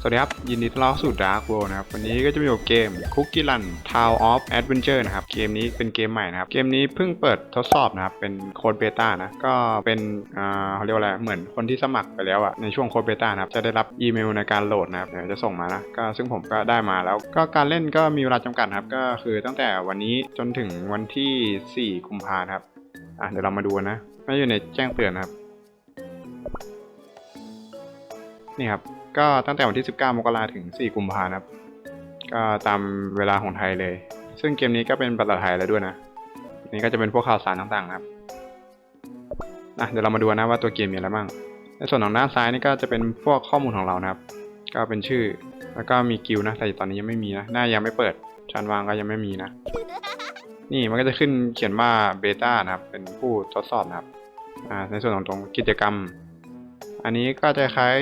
สวัสดีครับ ยินดีต้อนรับสู่ Dark World นะครับ วันนี้ก็จะมีเกม Cookie Run Town of Adventure นะครับ เกมนี้เป็นเกมใหม่นะครับ เกมนี้เพิ่งเปิดทดสอบนะครับ เป็นโค้ดเบต้านะ ก็เป็นอ่าเขาเรียกว่าอะไร เหมือนคนที่สมัครไปแล้วอะในช่วงโค้ดเบต้านะครับ จะได้รับอีเมลในการโหลดนะครับ เดี๋ยวจะส่งมานะ ก็ซึ่งผมก็ได้มาแล้ว ก็การเล่นก็มีเวลาจำกัดครับ ก็คือตั้งแต่วันนี้จนถึงวันที่ 4 กุมภาพันธ์ครับ อะเดี๋ยวเรามาดูนะไม่อยู่ในแจ้งเตือนนะครับ นี่ครับ ก็ตั้งแต่วันที่ 19 มกราถึง 4 กุมภาพันธ์ครับ ก็ตามเวลาของไทยเลย ซึ่งเกมนี้ก็เป็นภาษาไทยแล้วด้วยนะ นี่ก็จะเป็นพวกข่าวสารต่างๆครับอะเดี๋ยวเรามาดูนะว่าตัวเกมมีอะไรบ้าง ในส่วนของด้าซ้ายนี่ก็จะเป็นพวกข้อมูลของเรานะครับ ก็เป็นชื่อ แล้วก็มีกิลนะ แต่ตอนนี้ยังไม่มีนะ หน้ายังไม่เปิด ชั้นวางก็ยังไม่มีนะ นี่มันก็จะขึ้นเขียนว่าเบต้านะครับ เป็นผู้ทดสอบนะครับ อ่า ในส่วนของตรงกิจกรรม อันนี้ก็จะคล้าย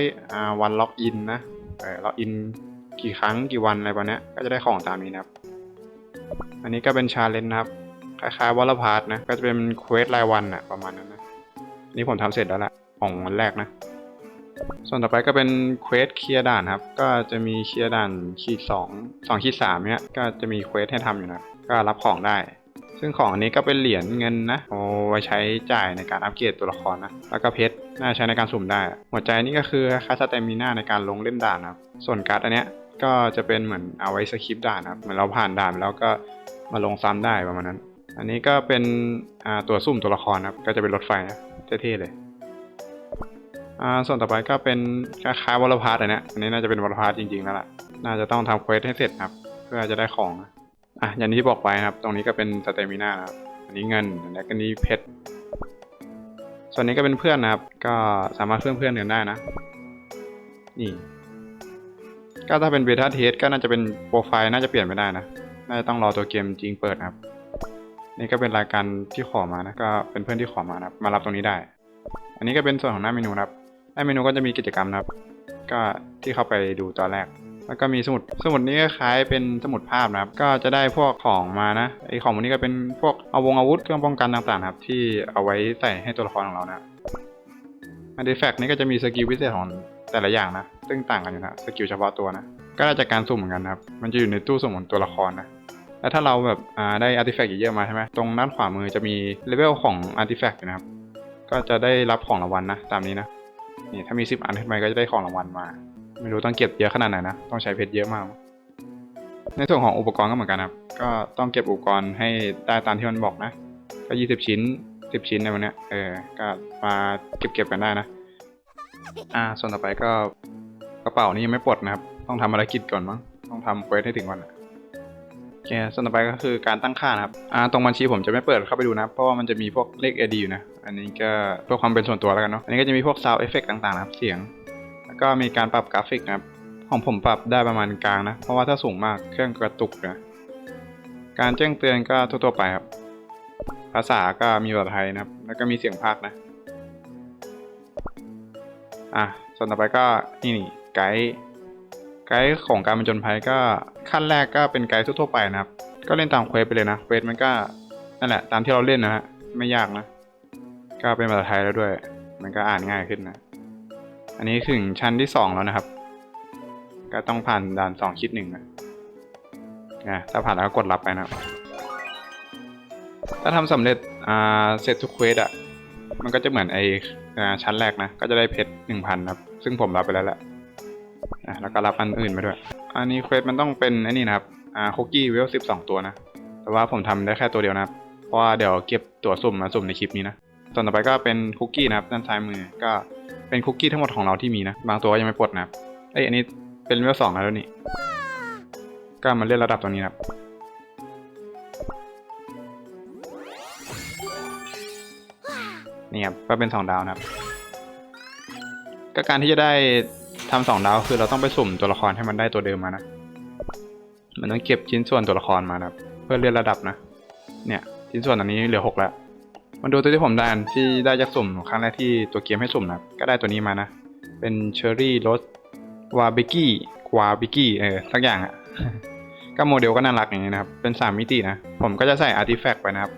วันล็อกอินนะล็อกอินกี่ครั้งกี่วันอะไรประมาณนี้ก็จะได้ของตามนี้นะครับ อันนี้ก็เป็นชาเลนจ์นะครับ คล้ายๆวอลพาร์ทนะ ก็จะเป็นเควสรายวันอะประมาณนั้นนะ นี่ผมทำเสร็จแล้วละของวันแรกนะ ส่วนต่อไปก็เป็นเควสเคลียร์ด่านครับ ก็จะมีเคลียร์ด่านขีดสองสองขีดสามเนี้ย ก็จะมีเควสให้ทำอยู่นะ ก็รับของได้ ซึ่งของอันนี้ก็เป็นเหรียญเงินนะเอาไว้ใช้จ่ายในการอัปเกรดตัวละครนะ แล้วก็เพชรน่าใช้ในการสุ่มได้ หัวใจนี่ก็คือคาสเตมิน่าในการลงเล่นด่านนะครับ ส่วนการ์ดอันเนี้ยก็จะเป็นเหมือนเอาไว้สคริปด่านนะครับ เหมือนเราผ่านด่านแล้วก็มาลงซ้ำได้ประมาณนั้น อันนี้ก็เป็นตัวสุ่มตัวละครครับ ก็จะเป็นรถไฟนะเท่ๆเลยอ่าส่วนต่อไปก็เป็นคล้ายๆวอลพาร์ตอันเนี้ยอันนี้น่าจะเป็นวอลพาร์ตจริงๆแล้วล่ะ น่าจะต้องทำเควสให้เสร็จครับ เพื่อจะได้ของนะ อะอย่างที่บอกไปนะครับ ตรงนี้ก็เป็นสเตมิน่าครับอันนี้เงินอันนี้ก็นี้เพชรส่วนนี้ก็เป็นเพื่อนนะครับ ก็สามารถเพื่อนเพื่อนๆกันได้นะ นี่ ก็ถ้าเป็นเบต้าเทสก็น่าจะเป็นโปรไฟล์น่าจะเปลี่ยนไม่ได้นะ น่าจะต้องรอตัวเกมจริงเปิดนะครับ นี่ก็เป็นรายการที่ขอมานะ ก็เป็นเพื่อนที่ขอมานะครับ มารับตรงนี้ได้ อันนี้ก็เป็นส่วนของหน้าเมนูนะครับ หน้าเมนูก็จะมีกิจกรรมนะครับ ก็ที่เข้าไปดูตอนแรก แล้วก็มีสมุด สมุดนี้ก็คล้ายเป็นสมุดภาพนะครับ ก็จะได้พวกของมานะ ไอของพวกนี้ก็เป็นพวกอาวงอาวุธเครื่องป้องกันต่างๆครับ ที่เอาไว้ใส่ให้ตัวละครของเรานะอันดีแฟกนี้ก็จะมีสกิลพิเศษของแต่ละอย่างนะ ซึ่งต่างกันอยู่นะ สกิลเฉพาะตัวนะ ก็ได้จากการสุ่มเหมือนกันนะครับ มันจะอยู่ในตู้สมของตัวละครนะแล้วถ้าเราแบบได้อาร์ติแฟกต์เยอะมาใช่ไหมตรงด้านขวามือจะมีเลเวลของอาร์ติแฟกต์นะครับ ก็จะได้รับของรางวัลนะ ตามนี้นะ นี่ถ้ามี 10 อันขึ้นไปก็จะได้ของรางวัลมา ไม่รู้ต้องเก็บเยอะขนาดไหนนะ ต้องใช้เพชรเยอะมาก ในส่วนของอุปกรณ์ก็เหมือนกันครับ ก็ต้องเก็บอุปกรณ์ให้ได้ตามที่มันบอกนะ ก็20ชิ้น10ชิ้นในวันนี้เออ ก็มาเก็บเก็บกันได้นะ อ่า ส่วนต่อไปก็กระเป๋านี่ยังไม่ปลดนะครับ ต้องทำภารกิจก่อนมั้ง ต้องทำเควสให้ถึงวันอะโอเคส่วนต่อไปก็คือการตั้งค่านะครับ อ่า ตรงบัญชีผมจะไม่เปิดเข้าไปดูนะ เพราะว่ามันจะมีพวกเลข AD อยู่นะ อันนี้ก็เพื่อความเป็นส่วนตัวแล้วกันเนาะ อันนี้ก็จะมีพวก sound effect ต่างๆนะครับ เสียง ก็มีการปรับกราฟิกนะครับ ของผมปรับได้ประมาณกลางนะ เพราะว่าถ้าสูงมากเครื่องกระตุกนะ การแจ้งเตือนก็ทั่วๆไปครับ ภาษาก็มีภาษาไทยนะครับ แล้วก็มีเสียงพากนะ อะ ส่วนต่อไปก็นี่นี่ไกด์ไกด์ของการบรรจญภัยก็ขั้นแรกก็เป็นไกด์ทั่วๆไปนะครับ ก็เล่นตามเควสไปเลยนะเควสมันก็นั่นแหละตามที่เราเล่นนะฮะไม่ยากนะ ก็เป็นภาษาไทยแล้วด้วย มันก็อ่านง่ายขึ้นนะ อันนี้ถึงชั้นที่สองแล้วนะครับ ก็ต้องผ่านด่านสองคิดหนึ่งนะถ้าผ่านแล้วก็กดรับไปนะครับ ถ้าทำสำเร็จอ่าเสร็จทุกเควสอะ มันก็จะเหมือนไออ่าชั้นแรกนะ ก็จะได้เพชรหนึ่งพันครับ ซึ่งผมรับไปแล้วแหละอะแล้วก็รับอันอื่นไปด้วย อันนี้เควสมันต้องเป็นไอ้นี่นะครับ อ่าคุกกี้เวลสิบสองตัวนะ แต่ว่าผมทำได้แค่ตัวเดียวนะครับ เพราะว่าเดี๋ยวเก็บตัวสุ่มมาสุ่มในคลิปนี้นะส่วนต่อไปก็เป็นคุกกี้นะครับด้านซ้ายมือ ก็ เป็นคุกกี้ทั้งหมดของเราที่มีนะ บางตัวก็ยังไม่ปลดนะครับเอ้ยอันนี้เป็นเลเวลสองแล้วนี่ก็มาเล่นระดับตรงนี้นะครับนี่ครับก็เป็นสองดาวนะครับก็การที่จะได้ทำสองดาวคือเราต้องไปสุ่มตัวละครให้มันได้ตัวเดิมมานะ มันต้องเก็บชิ้นส่วนตัวละครมานะครับ เพื่อเลื่อนระดับนะ เนี่ยชิ้นส่วนอันนี้เหลือหกแล้ว มาดูตัวที่ผมได้อันที่ได้จากสุ่มครั้งแรกที่ตัวเกมให้สุ่มนะก็ได้ตัวนี้มานะ เป็นเชอร์รี่รสวาบิกี้วาบิกี้เออสักอย่างอะก็โมเดลก็น่ารักอย่างนี้นะครับ เป็นสามมิตินะ ผมก็จะใส่อาร์ติแฟกต์ไปนะครับ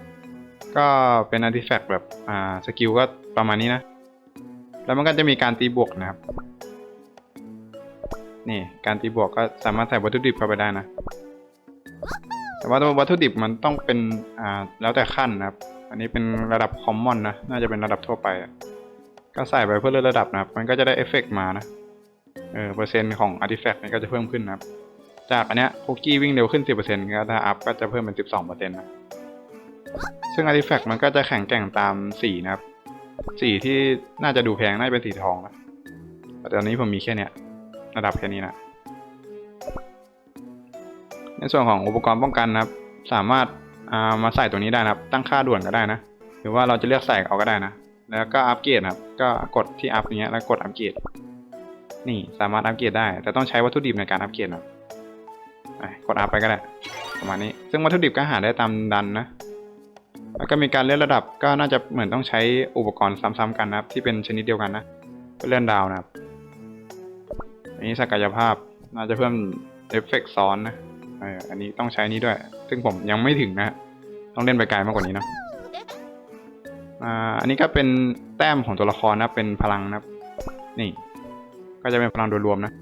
ก็เป็นอาร์ติแฟกต์แบบอ่าสกิลก็ประมาณนี้นะ แล้วมันก็จะมีการตีบวกนะครับ นี่การตีบวกก็สามารถใส่วัตถุดิบเข้าไปได้นะ แต่ว่าวัตถุดิบมันต้องเป็นอ่าแล้วแต่ขั้นนะครับ อันนี้เป็นระดับคอมมอนนะ น่าจะเป็นระดับทั่วไป ก็ใส่ไปเพื่อเลื่อนระดับนะครับ มันก็จะได้เอฟเฟกต์มานะ เออเปอร์เซ็นต์ของอาร์ติแฟกต์นี่ก็จะเพิ่มขึ้นนะครับ จากอันเนี้ยคุกกี้วิ่งเร็วขึ้น 10%ก็ถ้าอัพก็จะเพิ่มเป็น 12%นะ ซึ่งอาร์ติแฟกต์มันก็จะแข็งแกร่งตามสีนะครับ สีที่น่าจะดูแพงน่าจะเป็นสีทองนะ แต่ตอนนี้ผมมีแค่เนี้ย ระดับแค่นี้นะ ในส่วนของอุปกรณ์ป้องกันนะครับ สามารถ มาใส่ตรงนี้ได้นะครับ ตั้งค่าด่วนก็ได้นะ หรือว่าเราจะเลือกใส่เอาก็ได้นะ แล้วก็อัปเกรดนะครับ ก็กดที่อัพเนี้ยแล้วกดอัปเกรด นี่สามารถอัปเกรดได้ แต่ต้องใช้วัตถุดิบในการอัปเกรดนะกดอัพไปก็ได้ ประมาณนี้ ซึ่งวัตถุดิบก็หาได้ตามดันนะ แล้วก็มีการเลื่อนระดับก็น่าจะเหมือนต้องใช้อุปกรณ์ซ้ำๆกันนะครับ ที่เป็นชนิดเดียวกันนะเลื่อนดาวนะครับ อันนี้ศักยภาพน่าจะเพิ่มเอฟเฟกต์ซ้อนนะ เอออันนี้ต้องใช้นี้ด้วย ซึ่งผมยังไม่ถึงนะ ต้องเล่นไปไกลมากกว่านี้เนอะอ่าอันนี้ก็เป็นแต้มของตัวละครนะเป็นพลังนะนี่ ก็จะเป็นพลังโดยรวมนะ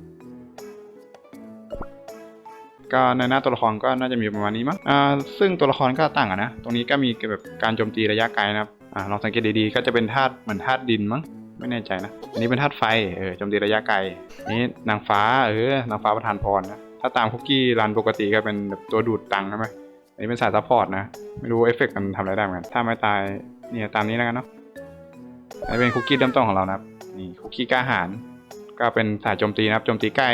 ก็ในหน้าตัวละครก็น่าจะมีประมาณนี้มั้งอ่าซึ่งตัวละครก็ต่างกันนะ ตรงนี้ก็มีแบบการโจมตีระยะไกลนะครับอ่าลองสังเกตดีๆ ก็จะเป็นธาตุเหมือนธาตุดินมั้ง ไม่แน่ใจนะ อันนี้เป็นธาตุไฟ เออ โจมตีระยะไกล นี่นางฟ้า เออ นางฟ้าประทานพรนะ ถ้าตามคุกกี้รันปกติก็เป็นแบบตัวดูดตังค์ใช่ไหมอันนี้เป็นสายซัพพอร์ตนะ ไม่รู้เอฟเฟกต์มันทำอะไรได้เหมือนกัน ถ้าไม่ตายเนี่ยตามนี้แล้วกันเนาะอันนี้เป็นคุกกี้เริ่มต้นของเรานะครับ นี่คุกกี้กล้าหาญก็เป็นสายโจมตีนะครับ โจมตีใกล้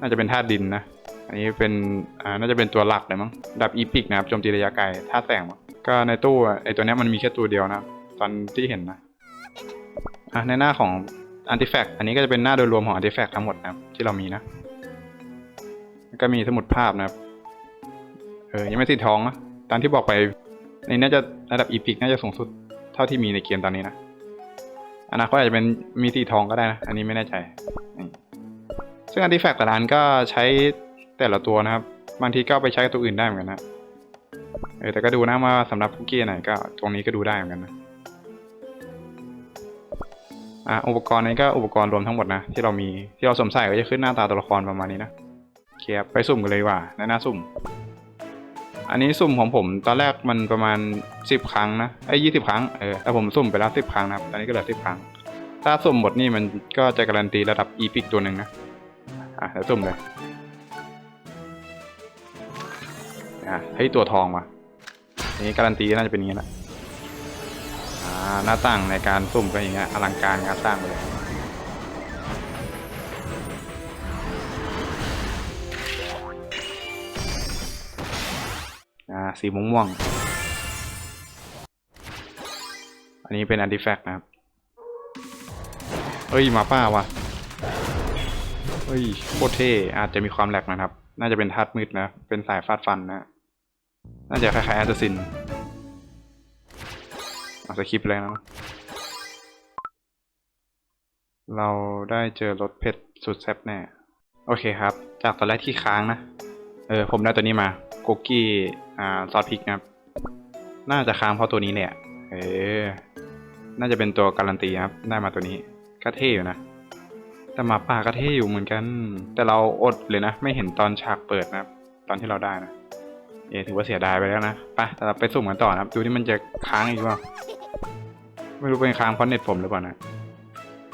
น่าจะเป็นธาตุดินนะ อันนี้เป็น อ่า น่าจะเป็นตัวหลักเลยมั้ง ดับอีพิกนะครับ โจมตีระยะไกลธาตุแสงมั้ง ก็ในตู้ไอตัวนี้มันมีแค่ตัวเดียวนะครับตอนที่เห็นนะ อะในหน้าของ Artifact อันนี้ก็จะเป็นหน้าโดยรวมของ Artifact ทั้งหมดนะครับที่เรามีนะ ก็มีสมุดภาพนะครับ เออ ยังไม่สีทองนะตามที่บอกไปในน่าจะระดับอีพิกน่าจะสูงสุดเท่าที่มีในเกมตอนนี้นะอนาคตอาจจะเป็นมีสีทองก็ได้นะ อันนี้ไม่แน่ใจนี่ซึ่ง Artifact แต่ละอันก็ใช้แต่ละตัวนะครับ บางทีก็ไปใช้กับตัวอื่นได้เหมือนกันนะ เออแต่ก็ดูนะว่าสำหรับคุกกี้ไหนก็ตรงนี้ก็ดูได้เหมือนกันนะ อะอุปกรณ์นี้ก็อุปกรณ์รวมทั้งหมดนะ ที่เรามีที่เราสวมใส่ก็จะขึ้นหน้าตาตัวละครประมาณนี้นะ เคครับไปสุ่มกันเลยว่าในหน้าสุ่ม อันนี้สุ่มของผมตอนแรกมันประมาณสิบครั้งนะไอ้ยี่สิบครั้งเออแต่ผมสุ่มไปแล้วสิบครั้งนะครับตอนนี้ก็เหลือสิบครั้ง ถ้าสุ่มหมดนี่มันก็จะการันตีระดับอีพิกตัวหนึ่งนะอะเดี๋ยวสุ่มเลยอะเฮ้ตัวทองว่ะอันนี้การันตีน่าจะเป็นอย่างนี้แหละอ่าหน้าต่างในการสุ่มก็อย่างเงี้ยอลังการงานสร้างไปเลย สีม่วงม่วง อันนี้เป็น artifact นะครับ เฮ้ย มาป้าว่ะ เฮ้ยโคตรเท่อาจจะมีความแหลกนะครับ น่าจะเป็นธาตุมืดนะ เป็นสายฟาดฟันนะ น่าจะคล้ายๆแอสซินอาสคริปต์เลยนะเราได้เจอรถเพชรสุดแซ่บแน่ โอเคครับ จากตอนแรกที่ค้างนะ เออ ผมได้ตัวนี้มา คุกกี้อ่าซอสพริกนะครับ น่าจะค้างเพราะตัวนี้เนี่ยเออน่าจะเป็นตัวการันตีครับ ได้มาตัวนี้ก็เท่อยู่นะแต่หมาป่าก็เท่อยู่เหมือนกัน แต่เราอดเลยนะ ไม่เห็นตอนฉากเปิดนะครับ ตอนที่เราได้นะเออถือว่าเสียดายไปแล้วนะไปแต่เราไปสุ่มกันต่อนะครับ ดูที่มันจะค้างอีกว่าไม่รู้เป็นค้างเพราะเน็ตผมหรือเปล่านะ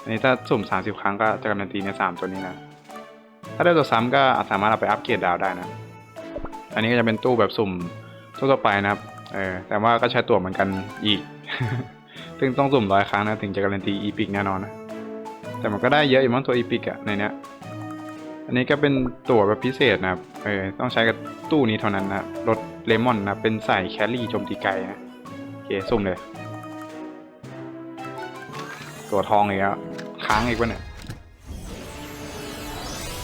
อันนี้ถ้าสุ่มสามสิบครั้งก็จะการันตีในสามตัวนี้นะ ถ้าได้ตัวซ้ำก็สามารถเอาไปอัปเกรดดาวได้นะ อันนี้ก็จะเป็นตู้แบบสุ่มทั่วไปนะครับเออแต่ว่าก็ใช้ตัวเหมือนกันอีก ซึ่งต้องสุ่มร้อยครั้งนะถึงจะการันตีอีพิกแน่นอนนะแต่มันก็ได้เยอะอยู่มั้งตัวอีพิกอะในเนี้ยอันนี้ก็เป็นตัวแบบพิเศษนะครับ เออ ต้องใช้กับตู้นี้เท่านั้นนะครับรถเลมอนนะ เป็นใส่แคลรี่โจมตีไกลนะ โอเค สุ่มเลย ตัวทองอีกแล้วค้างอีกวะเนี่ย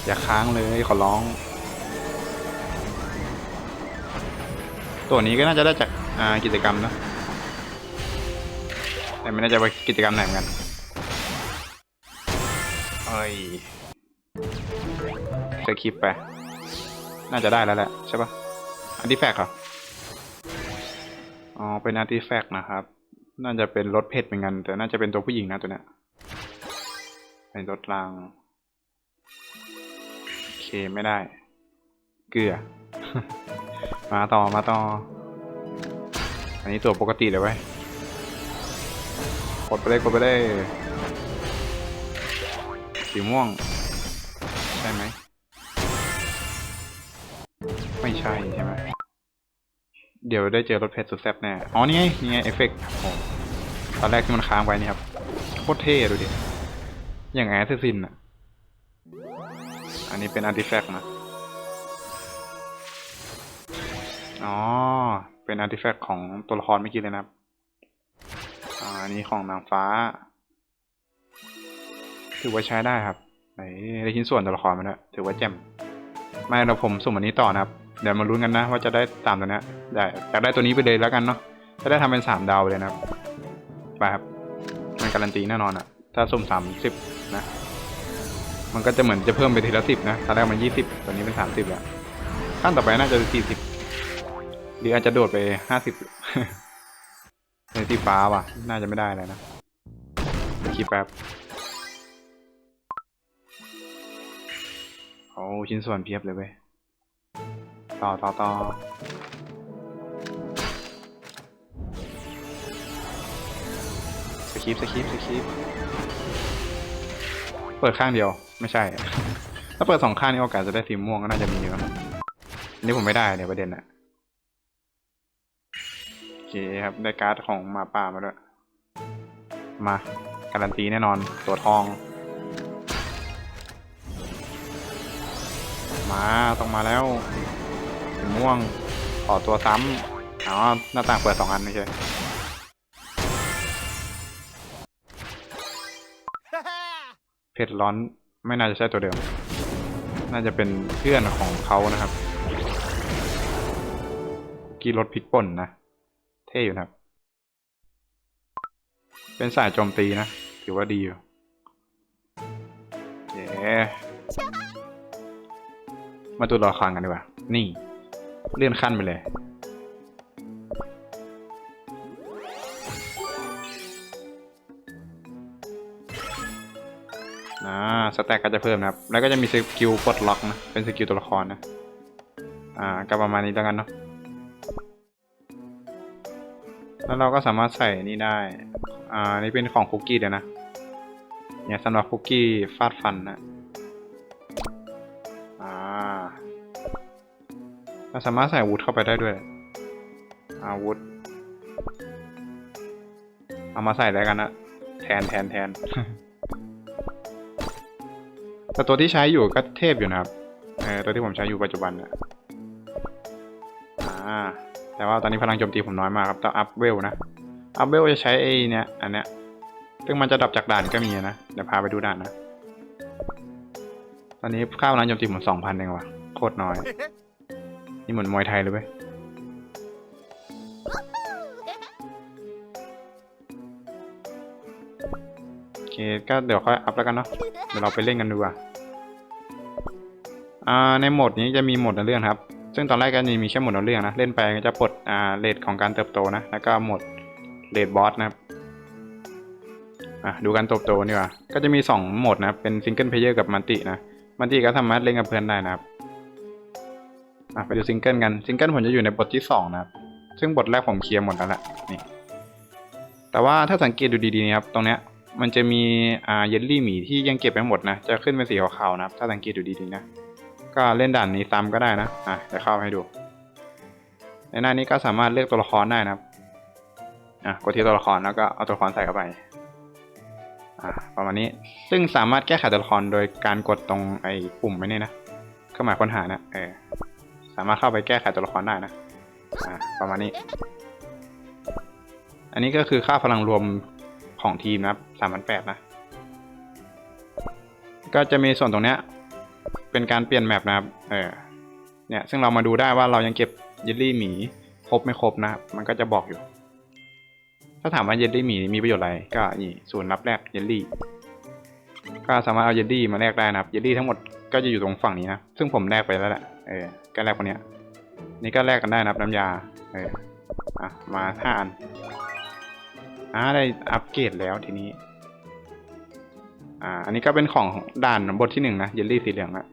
อย่าค้างเลยขอร้อง ตัวนี้ก็น่าจะได้จากกิจกรรมนะแต่ไม่แน่ใจว่ากิจกรรมไหนเหมือนกันเอ้ยสคริปไป น่าจะได้แล้วแหละใช่ปะอันติแฟกเหรอ อ๋อ เป็นอาร์ติแฟกต์นะครับ น่าจะเป็นรถเพชรเหมือนกัน แต่น่าจะเป็นตัวผู้หญิงนะตัวเนี้ย เป็นรถรางเค ไม่ได้ เกลือ มาต่อมาต่อ อันนี้ตัวปกติเลยไว้ยกดไปเลยกดไปเลยสีม่วง ใช่ไหม ไม่ใช่ใช่ไหม เดี๋ยวได้เจอรถเพชรสุดแซ่บแน่ อ๋อนี่ไงนี่ไงเอฟเฟกต์ตอนแรกที่มันค้างไว้นี่ครับ โคตรเท่ดูดิ อย่างแอสซินอะอันนี้เป็นอาร์ติแฟกต์นะ อ๋อ เป็นอาร์ติแฟกต์ของตัวละครเมื่อกี้เลยนะครับ อ่าอันนี้ของนางฟ้า ถือว่าใช้ได้ครับไหนได้ชิ้นส่วนตัวละครมาด้วยถือว่าแจ่ม ไม่เราผมสุ่มอันนี้ต่อนะครับ เดี๋ยวมาลุ้นกันนะ ว่าจะได้ตามตัวนี้ได้อยากได้ตัวนี้ไปเลยแล้วกันเนาะ จะได้ทำเป็นสามดาวเลยนะครับไปครับ มันการันตีแน่นอนอะถ้าสุ่มสามสิบนะ มันก็จะเหมือนจะเพิ่มไปทีละสิบนะตอนแรกมันยี่สิบตอนนี้เป็นสามสิบแล้วขั้นต่อไปน่าจะสี่สิบ รืออาจจะโดดไปห้าสิบในสีฟ้าว่ะ น่าจะไม่ได้แล้วนะคิดแป๊บโอ้ชิ้นส่วนเพียบเลยเว้ย ต่อต่อต่อสคริปสคริปสคริปเปิดข้างเดียว ไม่ใช่ ถ้าเปิดสองข้างนี่โอกาสจะได้สีม่วงก็น่าจะมีนะอันนี้ผมไม่ได้เดี๋ยประเด็นอะโอ เคครับ ได้การ์ดของหมาป่ามาด้วย มา การันตีแน่นอน ตัวทอง มาต้องมาแล้วสีม่วงขอตัวซ้ำอ๋อหน้าต่างเปิดสองอันไม่ใช่เพชรร้อนไม่น่าจะใช่ตัวเดิม น่าจะเป็นเพื่อนของเขานะครับ กีรถพิกป่นนะเท่อยู่นะครับ เป็นสายโจมตีนะ ถือว่าดีอยู่เย้มาตัวละครกันดีกว่า นี่ เลื่อนขั้นไปเลย อ่า สแต็กก็จะเพิ่มนะครับ แล้วก็จะมีสกิลปลดล็อกนะ เป็นสกิลตัวละครนะ อ่า ก็ประมาณนี้แล้วกันเนาะ แล้วเราก็สามารถใส่นี่ได้ อ่า นี่เป็นของคุกกี้เดี๋ยวนะ เนี่ยสำหรับคุกกี้ฟาดฟันนะ อ่า เราสามารถใส่อาวุธเข้าไปได้ด้วย อาวุธ เอามาใส่แล้วกันนะแทนแทนแทน แต่ตัวที่ใช้อยู่ก็เทพอยู่นะครับ เออตัวที่ผมใช้อยู่ปัจจุบันเนี่ยอ่า แต่ว่าตอนนี้พลังโจมตีผมน้อยมากครับต้องอัพเวลนะ อัพเวลจะใช้ไอ้เนี่ยอันเนี้ย ซึ่งมันจะดับจากด่านก็มีนะ เดี๋ยวพาไปดูด่านนะ ตอนนี้ค่าพลังโจมตีผมสองพันเองว่ะ โคตรน้อย นี่เหมือนมวยไทยเลยเว้ยโอเคก็เดี๋ยวค่อยอัพแล้วกันเนาะ เดี๋ยวเราไปเล่นกันดูอะอ่าในโหมดนี้จะมีโหมดเรื่องครับ ซึ่งตอนแรกก็จะมีแค่โหมดเรื่องนะ เล่นไปก็จะปลดอ่าเรทของการเติบโตนะ แล้วก็หมดเรทบอสนะครับอะดูการเติบโตนี่ว่า ก็จะมีสองโหมดนะ เป็นซิงเกิลเพลเยอร์กับมัลตินะ มัลติก็สามารถเล่นกับเพื่อนได้นะครับอะไปดูซิงเกิลกัน ซิงเกิลผมจะอยู่ในบทที่สองนะครับ ซึ่งบทแรกผมเคลียร์หมดแล้วแหละนี่ แต่ว่าถ้าสังเกตดูดีๆนะครับ ตรงเนี้ย มันจะมีอ่าเยลลี่หมีที่ยังเก็บไม่หมดนะ จะขึ้นเป็นสีขาวๆนะครับ ถ้าสังเกตดูดีๆนะ ก็เล่นด่านนี้ซ้ำก็ได้นะ อะจะเข้าให้ดู ในหน้านี้ก็สามารถเลือกตัวละครได้นะครับ อะกดที่ตัวละครแล้วก็เอาตัวละครใส่เข้าไป อะประมาณนี้ ซึ่งสามารถแก้ไขตัวละครโดยการกดตรงไอ้ปุ่มไว้นี่นะเครื่องหมายค้นหานะเออ สามารถเข้าไปแก้ไขตัวละครได้นะ อะประมาณนี้ อันนี้ก็คือค่าพลังรวมของทีมนะครับสามพันแปดนะ ก็จะมีส่วนตรงเนี้ย เป็นการเปลี่ยนแมปนะครับเออเนี่ยซึ่งเรามาดูได้ว่าเรายังเก็บเยลลี่หมีครบไม่ครบนะครับมันก็จะบอกอยู่ ถ้าถามว่าเยลลี่หมีมีประโยชน์อะไรก็นี่ส่วนรับแลกเยลลี่ ก็สามารถเอาเยลลี่มาแลกได้นะครับเยลลี่ทั้งหมดก็จะอยู่ตรงฝั่งนี้นะซึ่งผมแลกไปแล้วแหละเออก็แลกคนเนี้ยนี่ก็แลกกันได้นะครับน้ำยาเอออะมาห้าอันอ่าได้อัปเกรดแล้วทีนี้อ่าอันนี้ก็เป็นของด่านบทที่หนึ่งนะเยลลี่สีเหลืองอะ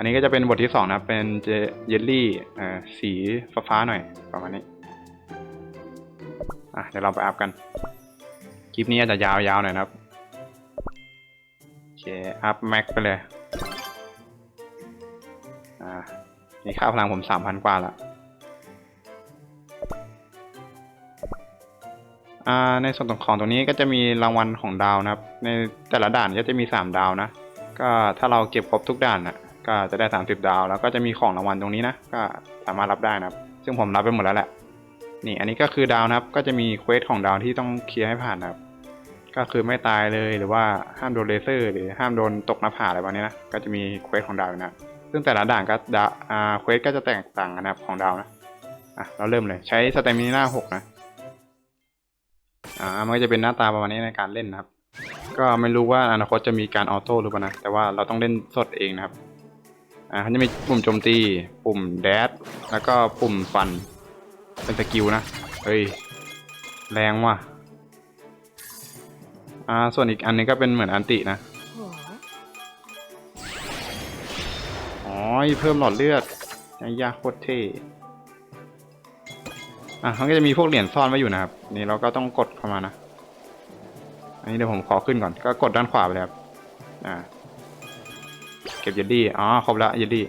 อันนี้ก็จะเป็นบทที่สองนะเป็นเจเยลลี่สีฟ้าๆหน่อยประมาณนี้อะเดี๋ยวเราไปอัพกัน คลิปนี้อาจจะยาวๆหน่อยนะครับโอเคอัพแม็กไปเลยอ่านี่ค่าพลังผมสามพันกว่าละอ่าในส่วนของตรงนี้ก็จะมีรางวัลของดาวนะครับ ในแต่ละด่านก็จะมีสามดาวนะ ก็ถ้าเราเก็บครบทุกด่านน่ะ ก็จะได้ 30 ดาว แล้วก็จะมีของรางวัลตรงนี้นะ ก็สามารถรับได้นะครับ ซึ่งผมรับไปหมดแล้วแหละ นี่อันนี้ก็คือดาวนะครับ ก็จะมีเควสของดาวที่ต้องเคลียร์ให้ผ่านนะครับ ก็คือไม่ตายเลยหรือว่าห้ามโดนเลเซอร์ หรือห้ามโดนตกหน้าผาอะไรแบบนี้นะ ก็จะมีเควสของดาวนะ ซึ่งแต่ละด่านก็ดาอ่าเควสก็จะแตกต่างกันนะครับของดาวนะ อะเราเริ่มเลยใช้สเตมิน่าหกนะ อ่ามันก็จะเป็นหน้าตาประมาณนี้ในการเล่นนะครับก็ไม่รู้ว่าอนาคตจะมีการออโต้หรือเปล่านะ แต่ว่าเราต้องเล่นสดเองนะครับ อ่าเขาจะมีปุ่มโจมตี ปุ่มแดดแล้วก็ปุ่มฟัน เป็นสกิลนะ เฮ้ย แรงว่ะ อ่า ส่วนอีกอันนึงก็เป็นเหมือนอันตินะ อ๋อ เพิ่มหลอดเลือดไอ้ยาโคตรเท่อะมันก็จะมีพวกเหรียญซ่อนไว้อยู่นะครับ นี่เราก็ต้องกดเข้ามานะ อันนี้เดี๋ยวผมขอขึ้นก่อน ก็กดด้านขวาไปเลยครับ อ่า เก็บเยลลี่อ๋อครบละเยลลี่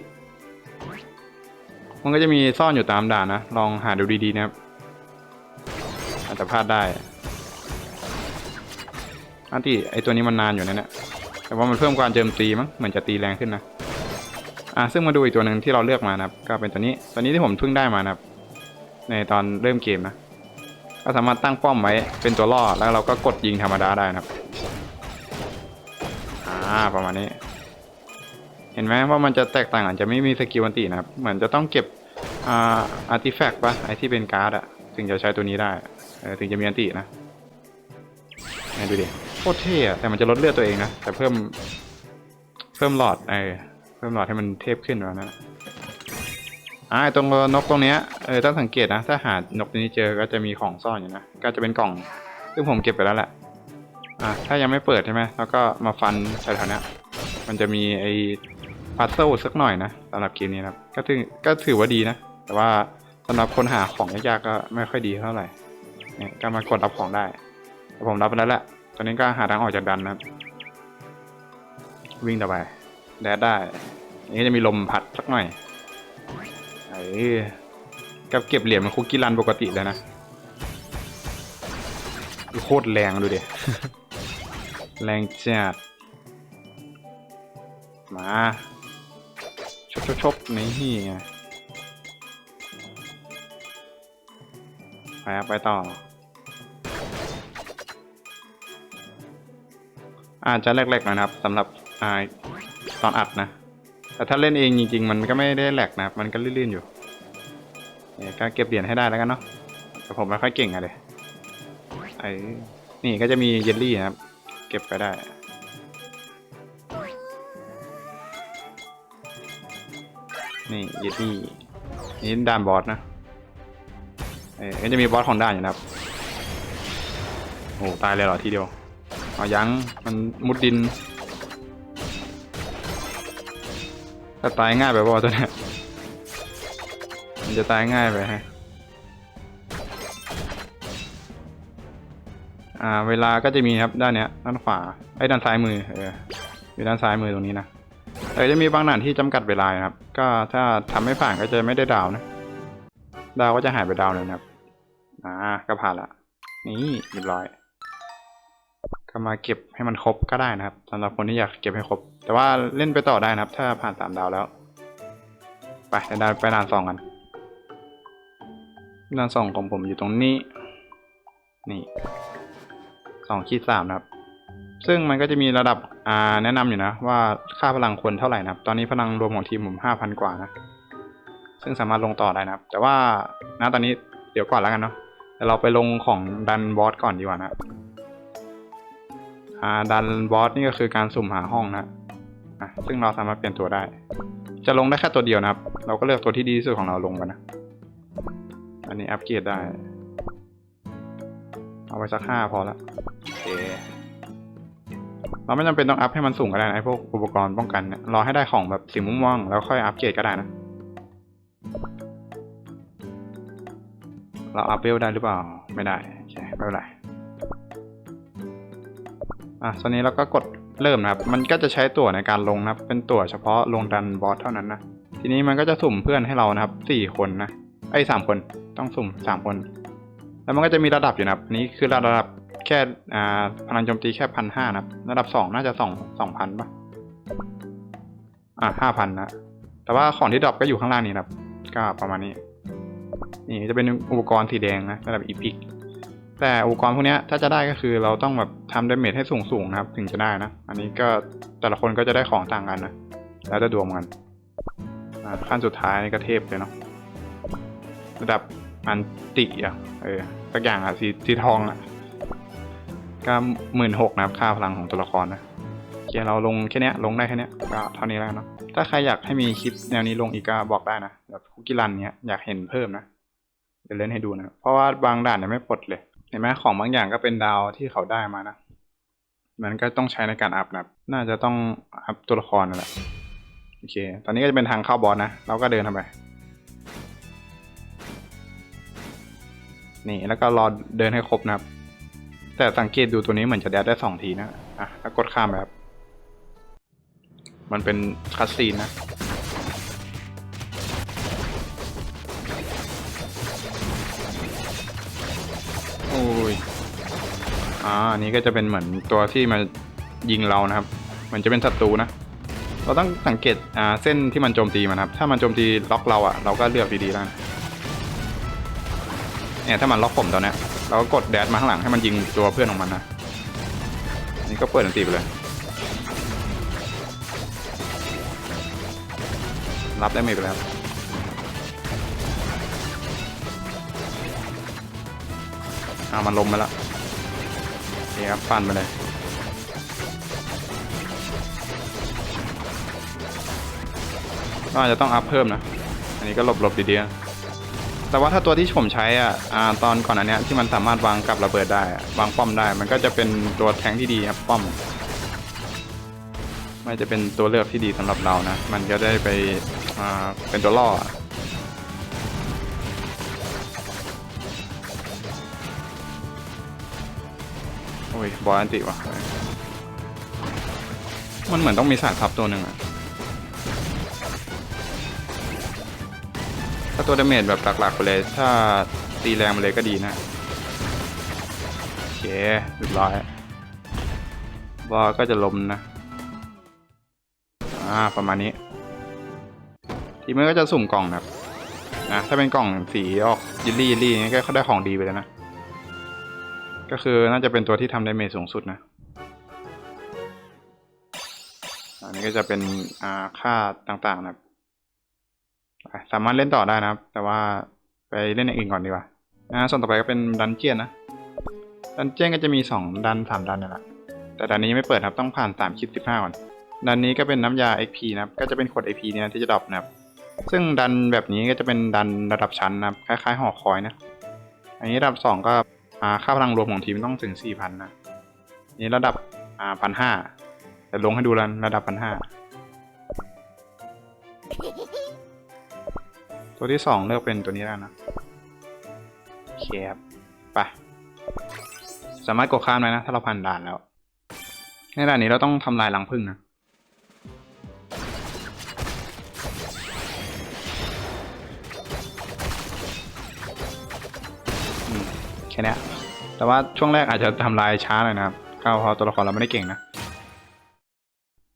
มันก็จะมีซ่อนอยู่ตามด่านนะ ลองหาดูดีๆนะครับอาจจะพลาดได้อันที่ไอตัวนี้มันนานอยู่นะเนี่ยแต่ว่ามันเพิ่มการโจมตีมั้งเหมือนจะตีแรงขึ้นนะอะซึ่งมาดูอีกตัวหนึ่งที่เราเลือกมานะครับ ก็เป็นตัวนี้ตัวนี้ที่ผมเพิ่งได้มานะครับ ในตอนเริ่มเกมนะก็สามารถตั้งป้อมไว้เป็นตัวล่อแล้วเราก็กดยิงธรรมดาได้นะครับ อ่าประมาณนี้ เห็นไหมว่ามันจะแตกต่างอาจจะไม่มีสกิลอันตินะครับ เหมือนจะต้องเก็บอาอาร์ติแฟกต์ปะไอที่เป็นการ์ดอะถึงจะใช้ตัวนี้ได้ถึงจะมีอันตินะนี่ดูดิโคตรเท่อะแต่มันจะลดเลือดตัวเองนะแต่เพิ่มเพิ่มหลอดเอเพิ่มหลอดให้มันเทพขึ้นแบบนั้นะอ่าไอ้ตรงนกตรงเนี้ยเออต้องสังเกตนะ ถ้าหานกตัวนี้เจอก็จะมีของซ่อนอยู่นะก็จะเป็นกล่อง ซึ่งผมเก็บไปแล้วแหละอ่าถ้ายังไม่เปิดใช่ไหมแล้วก็มาฟันแถวๆนี้มันจะมีไอ พัซเซิลสักหน่อยนะสำหรับเกมนี้นะครับก็ถือก็ถือว่าดีนะ แต่ว่าสำหรับคนหาของยากๆก็ไม่ค่อยดีเท่าไหร่เนี่ยก็มากดรับของได้แต่ผมรับไปแล้วแหละตอนนี้ก็หาทางออกจากดันนะครับ วิ่งต่อไปแดดได้อันนี้จะมีลมพัดสักหน่อยเออกับเก็บเหรียญมันคุกกี้รันปกติเลยนะโคตรแรงดูดิแรงจัดมา ชบชบชบนี่ไงไปครับไปต่อ อาจจะแรกๆหน่อยนะครับสำหรับอตอนอัดนะ แต่ถ้าเล่นเองจริงๆ มันก็ไม่ได้แหลกนะครับ มันก็ลื่นๆอยู่ก็เก็บเหรียญให้ได้แล้วกันเนาะแต่ผมไม่ค่อยเก่งอะเลยไอ้นี่ก็จะมีเยลลี่นะครับ เก็บไปได้ นี่เยลลี่นี่ด่านบอสนะเออจะมีบอสของด่านอยู่นะครับโอ้ตายเลยเหรอทีเดียวเอายังมันมุดดินถ้าตายง่ายไปบ่ตัวเนี้ยมันจะตายง่ายไปฮะอ่าเวลาก็จะมีครับด้านเนี้ยด้านขวาไอ้ด้านซ้ายมือเออมีด้านซ้ายมือตรงนี้นะแต่จะมีบางด่านที่จำกัดเวลาครับ ก็ถ้าทำไม่ผ่านก็จะไม่ได้ดาวนะ ดาวก็จะหายไปดาวเลยนะครับ อ่า ก็ผ่านละ นี่เรียบร้อย ก็มาเก็บให้มันครบก็ได้นะครับสำหรับคนที่อยากเก็บให้ครบ แต่ว่าเล่นไปต่อได้นะครับ ถ้าผ่านสามดาวแล้ว ไปเดี๋ยวได้ไปด่านสองกันด่านสองของผมอยู่ตรงนี้ นี่สองขีดสามนะครับ ซึ่งมันก็จะมีระดับอ่าแนะนำอยู่นะ ว่าค่าพลังคนเท่าไหร่นะครับ ตอนนี้พลังรวมของทีมผมห้าพันกว่านะ ซึ่งสามารถลงต่อได้นะครับ แต่ว่าณตอนนี้เดี๋ยวก่อนแล้วกันเนาะเดี๋ยวเราไปลงของดันบอสก่อนดีกว่านะครับอ่าดันบอสนี่ก็คือการสุ่มหาห้องนะอะซึ่งเราสามารถเปลี่ยนตัวได้ จะลงได้แค่ตัวเดียวนะครับ เราก็เลือกตัวที่ดีที่สุดของเราลงกันนะ อันนี้อัปเกรดได้ เอาไปสักห้าพอละโอเค เราไม่จำเป็นต้องอัพให้มันสูงก็ได้นะไอ้พวกอุปกรณ์ป้องกันเนี่ยรอให้ได้ของแบบสีม่วงๆแล้วค่อยอัพเกรดก็ได้นะ เราอัพเวลได้หรือเปล่า ไม่ได้โอเคไม่เป็นไรอะตอนนี้เราก็กดเริ่มนะครับ มันก็จะใช้ตั๋วในการลงนะครับ เป็นตั๋วเฉพาะลงดันบอสเท่านั้นนะ ทีนี้มันก็จะสุ่มเพื่อนให้เรานะครับสี่คนนะ ไอ้สามคน ต้องสุ่มสามคน แล้วมันก็จะมีระดับอยู่นะครับอันนี้คือระดับ แค่อ่าพลังโจมตีแค่พันห้านะครับระดับสองน่าจะสองสองพันปะอ่าห้าพันนะ แต่ว่าของที่ดรอปก็อยู่ข้างล่างนี่นะครับ ก็ประมาณนี้ นี่จะเป็นอุปกรณ์สีแดงนะระดับอีพิก แต่อุปกรณ์พวกนี้ถ้าจะได้ก็คือเราต้องแบบทำดาเมจให้สูงสูงนะครับ ถึงจะได้นะ อันนี้ก็แต่ละคนก็จะได้ของต่างกันนะ แล้วจะดวงกันขั้นสุดท้ายนี่ก็เทพเลยเนาะ ระดับอันติอะ เออสักอย่างอะสีสีทองอะ ก็หมื่นหกนะครับค่าพลังของตัวละครนะโอเคเราลงแค่นี้ลงได้แค่นี้ก็เท่านี้แล้วเนาะถ้าใครอยากให้มีคลิปแนวนี้ลงอีกก็บอกได้นะแบบคุกกี้รันเนี้ยอยากเห็นเพิ่มนะเดี๋ยวเล่นให้ดูนะเพราะว่าบางด่านเนี่ยไม่ปลดเลยเห็นไหมของบางอย่างก็เป็นดาวที่เขาได้มานะมันก็ต้องใช้ในการอัพนะน่าจะต้องอัพตัวละครนั่นแหละโอเค ตอนนี้ก็จะเป็นทางเข้าบอสนะ เราก็เดินทำไป นี่ แล้วก็รอเดินให้ครบนะครับ แต่สังเกตดูตัวนี้เหมือนจะแดดได้สองทีนะ อะแล้วกดข้ามไปครับมันเป็นคัสซีนนะ โอ้ย อ่าอันนี้ก็จะเป็นเหมือนตัวที่มายิงเรานะครับ มันจะเป็นศัตรูนะ เราต้องสังเกต อ่า เส้นที่มันโจมตีมันครับ ถ้ามันโจมตีล็อกเราอะ่ะ เราก็เลือกดีๆแล้วเนี่ยถ้ามันล็อกผมตอนนี้ย เราก็กดแดดมาข้างหลังให้มันยิงตัวเพื่อนของมันนะ นี่ก็เปิดอันตีไปเลย รับได้ไม่ไปแล้วอ่ามันลมไปแล้วโอเคครับฟันไปเลยก็อาจจะต้องอัพเพิ่มนะ อันนี้ก็หลบหลบดีๆ แต่ว่าถ้าตัวที่ผมใช้อะอาตอนก่อนอันเนี้ยที่มันสามารถวางกับระเบิดได้อะวางป้อมได้ มันก็จะเป็นตัวแทงที่ดีครับป้อมไม่จะเป็นตัวเลือกที่ดีสำหรับเรานะ มันก็ได้ไปอ่าเป็นตัวล่อโอ้ยบอลอันติว่ะมันเหมือนต้องมีสายทับตัวหนึ่งอะาตัวดาเมจแบบหลักๆไปเลย ถ้าตีแรงมาเลยก็ดีนะโอเคเรียบร้อยบอลก็จะล้มนะ อ่า ประมาณนี้ ทีมันก็จะสุ่มกล่องนะครับนะ ถ้าเป็นกล่องสีออกยิลลี่ยิลลี่นี่ก็เขาได้ของดีไปแล้วนะ ก็คือน่าจะเป็นตัวที่ทำได้เมจสูงสุดนะ อันนี้ก็จะเป็น อ่า ค่าต่างๆนะ สามารถเล่นต่อได้นะครับ แต่ว่าไปเล่นอย่างอื่นก่อนดีกว่าอ่าส่วนต่อไปก็เป็นดันเจียนนะ ดันเจียนก็จะมีสองดันสามดันนี่แหละ แต่ดันนี้ยังไม่เปิดครับต้องผ่านสามคลิปสิบห้าก่อน ดันนี้ก็เป็นน้ำยา XP นะครับ ก็จะเป็นขวด AP เนี่ยที่จะดรอปนะครับ ซึ่งดันแบบนี้ก็จะเป็นดันระดับชั้นนะครับ คล้ายๆหอคอยนะ อันนี้ระดับสองก็อ่าค่าพลังรวมของทีมต้องถึงสี่พันนะ นี่ระดับอ่าพันห้าแต่ลงให้ดูแล้วระดับพันห้า ตัวที่สองเลือกเป็นตัวนี้แล้วนะโอเคครับไปสามารถกดข้ามได้นะ ถ้าเราผ่านด่านแล้ว ในด่านนี้เราต้องทำลายรังผึ้งนะแค่นี้แต่ว่าช่วงแรกอาจจะทำลายช้าหน่อยนะครับก็เพราะตัวละครเราไม่ได้เก่งนะ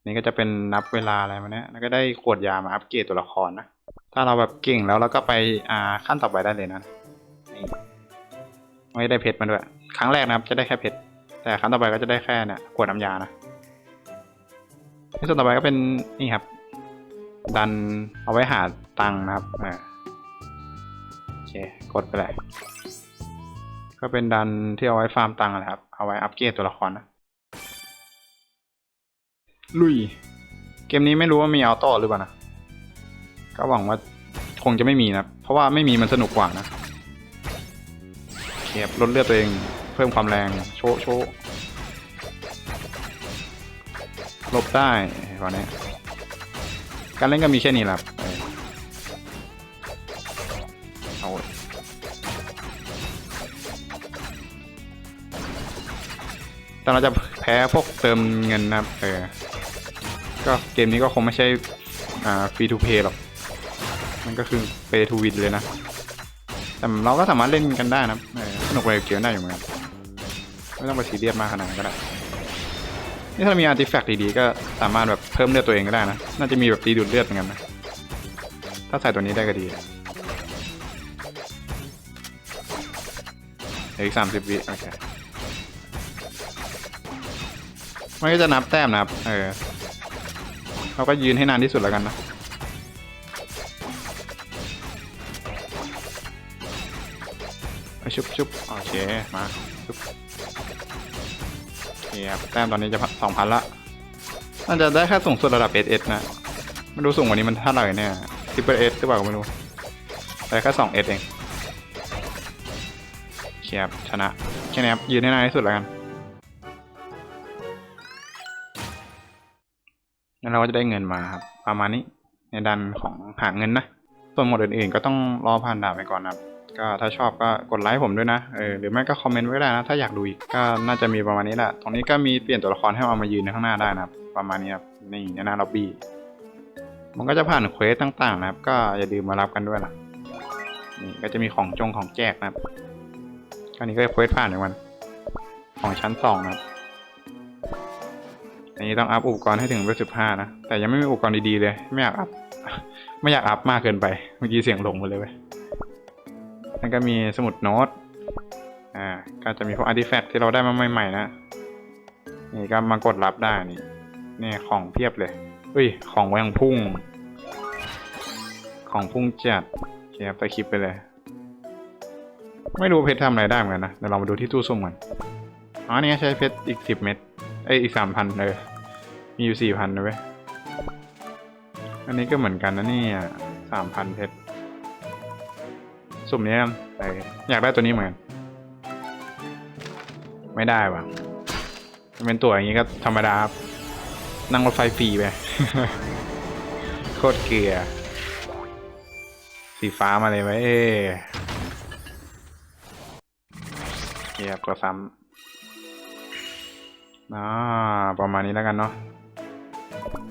นี่ก็จะเป็นนับเวลาอะไรมาเนี้ยแล้วก็ได้ขวดยามาอัปเกรดตัวละครนะ ถ้าเราแบบเก่งแล้วเราก็ไปอ่าขั้นต่อไปได้เลยนะนี่ไม่ได้เพชรมาด้วย ครั้งแรกนะครับจะได้แค่เพชรแต่ครั้งต่อไปก็จะได้แค่เนี่ยขวดน้ำยานะส่วนต่อไปก็เป็นนี่ครับ ดันเอาไว้หาตังค์นะครับอ่าโอเคกดไปเลยก็เป็นดันที่เอาไว้ฟาร์มตังค์นะครับ เอาไว้อัปเกรดตัวละครนะลุย เกมนี้ไม่รู้ว่ามีออโต้หรือเปล่านะ ก็หวังว่าคงจะไม่มีนะ เพราะว่าไม่มีมันสนุกกว่านะเก็บลดเลือดตัวเองเพิ่มความแรงโชว์โชว์ลบได้ตอนนี้การเล่นก็มีแค่นี้แหละครับเออเอาแต่เราจะแพ้พวกเติมเงินนะครับเออก็เกมนี้ก็คงไม่ใช่อ่าฟรีทูเพย์หรอก มันก็คือเ a y ทูวินเลยนะ แต่เราก็สามารถเล่นกันได้นะสนุกไปกับเกมได้อยู่เหมือนกันไม่ต้องไปซีเรียสมากขนาดนั้นก็ได้นี่ถ้ามีอาร์ติแฟกต์ดีๆก็สามารถแบบเพิ่มเลือดตัวเองก็ได้นะ น่าจะมีแบบตีดูดเลือดเหมือนกันนะ ถ้าใส่ตัวนี้ได้ก็ดีเออีกสามสิบวิโอเค มันก็จะนับแต้มนะครับ เออ เราก็ยืนให้นานที่สุดแล้วกันนะ ชุบชุบโอเค มาชุบเคครับแต้มตอนนี้จะสองพันละน่าจะได้แค่สูงสุดระดับ SS นะไม่รู้สูงกว่านี้มันเท่าไหร่เนี่ยทิปเปิลเอสหรือเปล่าก็ไม่รู้ได้แค่สองเอสเองเคครับชนะแค่นี้ครับยืนให้นานที่สุดแล้วกันแล้วเราก็จะได้เงินมาครับประมาณนี้ในดันของหาเงินนะ ส่วนหมดอื่นๆ ก็ต้องรอผ่านด่านไปก่อนนะครับ ก็ถ้าชอบก็กดไลค์ผมด้วยนะเออหรือไม่ก็คอมเมนต์ไว้ก็ได้นะ ถ้าอยากดูอีกก็น่าจะมีประมาณนี้แหละตรงนี้ก็มีเปลี่ยนตัวละครให้เอามายืนในข้างหน้าได้นะครับ ประมาณนี้ครับนี่ในหน้าล็อบบี้มันก็จะผ่านเควสต่างๆ นะครับ ก็อย่าลืมมารับกันด้วยนะนี่ก็จะมีของจงของแจกนะครับอันนี้ก็เควสผ่านในวัน ของชั้นสองนะครับอันนี้ต้องอัพอุปกรณ์ให้ถึงเวลสิบห้านะ แต่ยังไม่มีอุปกรณ์ดีๆเลย ไม่อยากอัพ ไม่อยากอัพมากเกินไป เมื่อกี้เสียงหลงหมดเลยเว้ย แล้วก็มีสมุดโน้ต อ่า ก็จะมีพวกอาร์ติแฟกต์ที่เราได้มาใหม่ๆนะ นี่ก็มากดรับได้นี่ นี่ของเพียบเลย อุ้ย ของแวงพุ่ง ของพุ่งจัดโอเคครับไปคลิปไปเลย ไม่รู้เพชรทำอะไรได้เหมือนกันนะ เดี๋ยวเรามาดูที่ตู้สุ่มกัน อ๋อ นี่ใช้เพชรอีกสิบเม็ด เอ้ย อีกสามพันเลย มีอยู่สี่พันเลยเว้ย อันนี้ก็เหมือนกันนะเนี่ยสามพันเพชร สุ่มนี้กันเอออยากได้ตัวนี้เหมือนกันไม่ได้ว่ะเป็นตัวอย่างนี้ก็ธรรมดาครับนั่งรถไฟฟรีไป โคตรเกลียร์สีฟ้ามาเลยไหมเอ้เกียร์ตัวซ้ำอ่าประมาณนี้แล้วกันเนาะ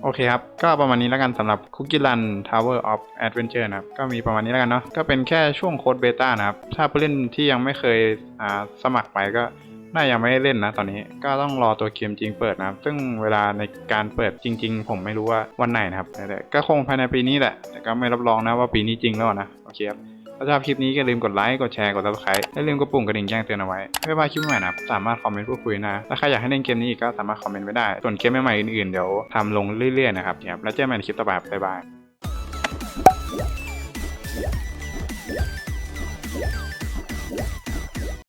โอเคครับ ก็ประมาณนี้แล้วกันสำหรับ Cookie Run Tower of Adventure นะครับ ก็มีประมาณนี้แล้วกันเนาะ ก็เป็นแค่ช่วงโค้ดเบต้านะครับ ถ้าผู้เล่นที่ยังไม่เคยอ่าสมัครไปก็น่ายังไม่ได้เล่นนะตอนนี้ก็ต้องรอตัวเกมจริงเปิดนะครับ ซึ่งเวลาในการเปิดจริง ๆ ผมไม่รู้ว่าวันไหนนะครับแต่ก็คงภายในปีนี้แหละ แต่ก็ไม่รับรองนะว่าปีนี้จริงแล้วนะ โอเคครับ ถ้าชอบคลิปนี้ก็อย่าลืมกดไลค์ กดแชร์ กด subscribe และลืมกดปุ่มกระดิ่งแจ้งเตือนเอาไว้เพื่อมาคลิปใหม่นะครับสามารถคอมเมนต์พูดคุยนะถ้าใครอยากให้เล่นเกมนี้อีกก็สามารถคอมเมนต์ไว้ได้ ส่วนเกมใหม่ๆอื่นๆเดี๋ยวทำลงเรื่อยๆนะครับแล้วเจอกันในคลิปต่อไปครับบ๊ายบาย